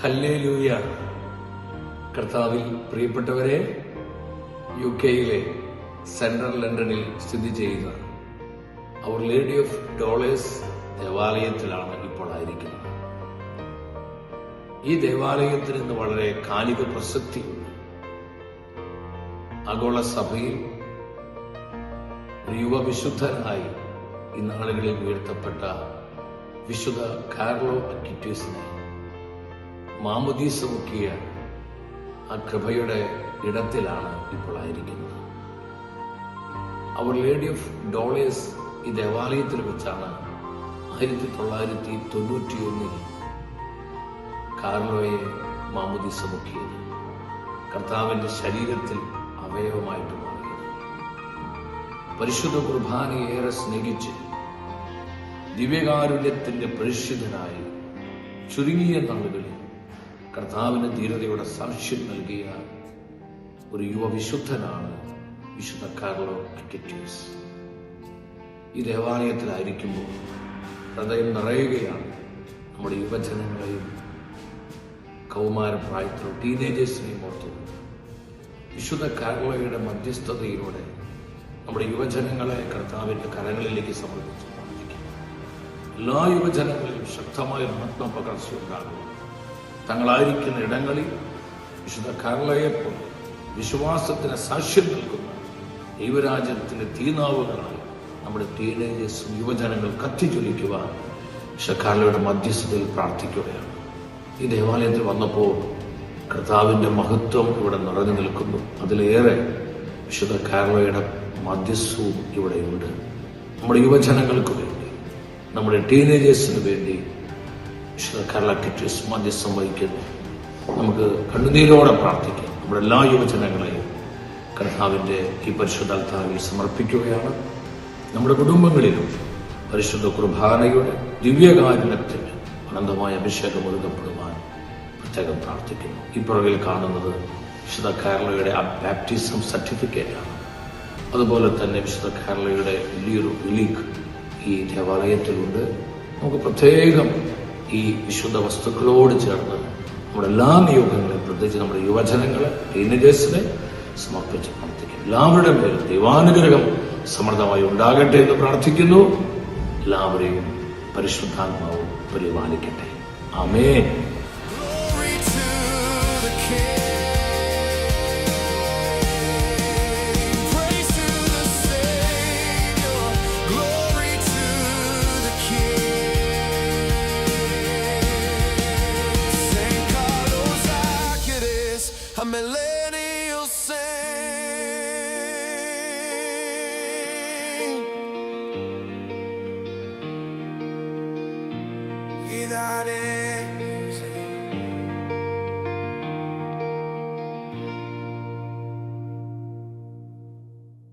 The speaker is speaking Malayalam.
ഹല്ലേ കർത്താവിൽ പ്രിയപ്പെട്ടവരെ യു കെയിലെ സെൻട്രൽ ലണ്ടനിൽ സ്ഥിതി ചെയ്യുന്ന അവർ ലേഡി ഓഫ് ഡോളേഴ്സ് ദേവാലയത്തിലാണ് ഇപ്പോൾ ആയിരിക്കുന്നത്. ഈ ദേവാലയത്തിൽ നിന്ന് വളരെ കാലിക പ്രസക്തിയുണ്ട് ആഗോള സഭയിൽ ഒരു യുവവിശുദ്ധനായി ഇന്നാളുകളിൽ ഉയർത്തപ്പെട്ട വിശുദ്ധ കാർലോ അക്കിറ്റ്യൂസിനെ മാമുദീസ മുക്കിയ ആ കൃപയുടെ ഇടത്തിലാണ് ഇപ്പോൾ ആയിരിക്കുന്നത്. അവർ ലേഡി ഓഫ് ഡോളേഴ്സ് ഈ ദേവാലയത്തിൽ വെച്ചാണ് ആയിരത്തി തൊള്ളായിരത്തി തൊണ്ണൂറ്റിയൊന്നിൽ കാർലോയെ മാമുദീസ മുക്കിയത് കർത്താവിന്റെ ശരീരത്തിൽ അവയവമായിട്ട് മാറിയത്. പരിശുദ്ധ കുർബാനയെ ഏറെ സ്നേഹിച്ച് ദിവ്യകാരുണ്യത്തിന്റെ പരിശുദ്ധനായി ചുരുങ്ങിയ നാളുകളിൽ കർത്താവിന് ധീരതയുടെ സാക്ഷ്യം നൽകിയ ഒരു യുവവിശുദ്ധനാണ് വിശുദ്ധ കാർലോ അറ്റിറ്റ്യൂസ് ഈ ദേവാലയത്തിലായിരിക്കുമ്പോൾ ഹൃദയം നിറയുകയാണ് നമ്മുടെ യുവജനങ്ങളെയും കൗമാരപ്രായത്തിലും ടീനേജേഴ്സിനെയും ഓർത്തു വിശുദ്ധ കാർലോയുടെ മധ്യസ്ഥതയിലൂടെ നമ്മുടെ യുവജനങ്ങളെ കർത്താവിന്റെ കരങ്ങളിലേക്ക് സമർപ്പിച്ച്. എല്ലാ യുവജനങ്ങളിലും ശക്തമായ മഹത്വം ഉണ്ടാകും തങ്ങളായിരിക്കുന്ന ഇടങ്ങളിൽ വിശുദ്ധ കരളയെപ്പോലെ പോലെ വിശ്വാസത്തിന് സാക്ഷ്യം നൽകുന്ന ദൈവരാജ്യത്തിന്റെ തീനാവുകളായി നമ്മുടെ ടീനേജേഴ്സും യുവജനങ്ങൾ കത്തിജ്വലിക്കുവാൻ വിശുദ്ധ കാർലയുടെ മധ്യസ്ഥതയിൽ പ്രാർത്ഥിക്കുകയാണ്. ഈ ദേവാലയത്തിൽ വന്നപ്പോൾ കർത്താവിന്റെ മഹത്വം ഇവിടെ നിറഞ്ഞു നിൽക്കുന്നു. അതിലേറെ വിശുദ്ധ കാർലയുടെ മധ്യസ്ഥവും ഇവിടെയുണ്ട്. നമ്മുടെ യുവജനങ്ങൾക്ക് വേണ്ടി നമ്മുടെ ടീനേജേഴ്സിന് വേണ്ടി കേരള കിറ്റീസ് മധ്യസ്ഥം വഹിക്കുന്നു നമുക്ക് കണ്ണുനീരോടെ പ്രാർത്ഥിക്കാം. നമ്മുടെ എല്ലാ യുവജനങ്ങളെയും കർത്താവിന്റെ ഈ പരിശുദ്ധ അൽത്താവിൽ സമർപ്പിക്കുകയാണ്. നമ്മുടെ കുടുംബങ്ങളിലും പരിശുദ്ധ കുർബാനയുടെ ദിവ്യകാരുണ്യത്തിന് അനന്തമായ അഭിഷേകം ഒരുക്കപ്പെടുവാൻ പ്രത്യേകം പ്രാർത്ഥിക്കുന്നു. ഈ പുറകിൽ കാണുന്നത് വിശുദ്ധ കേരളയുടെ ആ ബാപ്റ്റിസം സർട്ടിഫിക്കറ്റാണ് അതുപോലെ തന്നെ വിശുദ്ധ കേരളയുടെ വലിയൊരു വിലീക്ക് ഈ ദേവാലയത്തിലുണ്ട്. നമുക്ക് പ്രത്യേകം ഈ വിശുദ്ധ വസ്തുക്കളോട് ചേർന്ന് നമ്മുടെ എല്ലാ നിയോഗങ്ങളെ പ്രത്യേകിച്ച് നമ്മുടെ യുവജനങ്ങളെ ടീനേജേഴ്സിനെ സമർപ്പിച്ച് പ്രാർത്ഥിക്കും. എല്ലാവരുടെ മേലും ദൈവാനുഗ്രഹം സമൃദ്ധമായി ഉണ്ടാകട്ടെ എന്ന് പ്രാർത്ഥിക്കുന്നു. എല്ലാവരെയും പരിശുദ്ധാത്മാവും പരിപാലിക്കട്ടെ. ആമേ a millennial sing.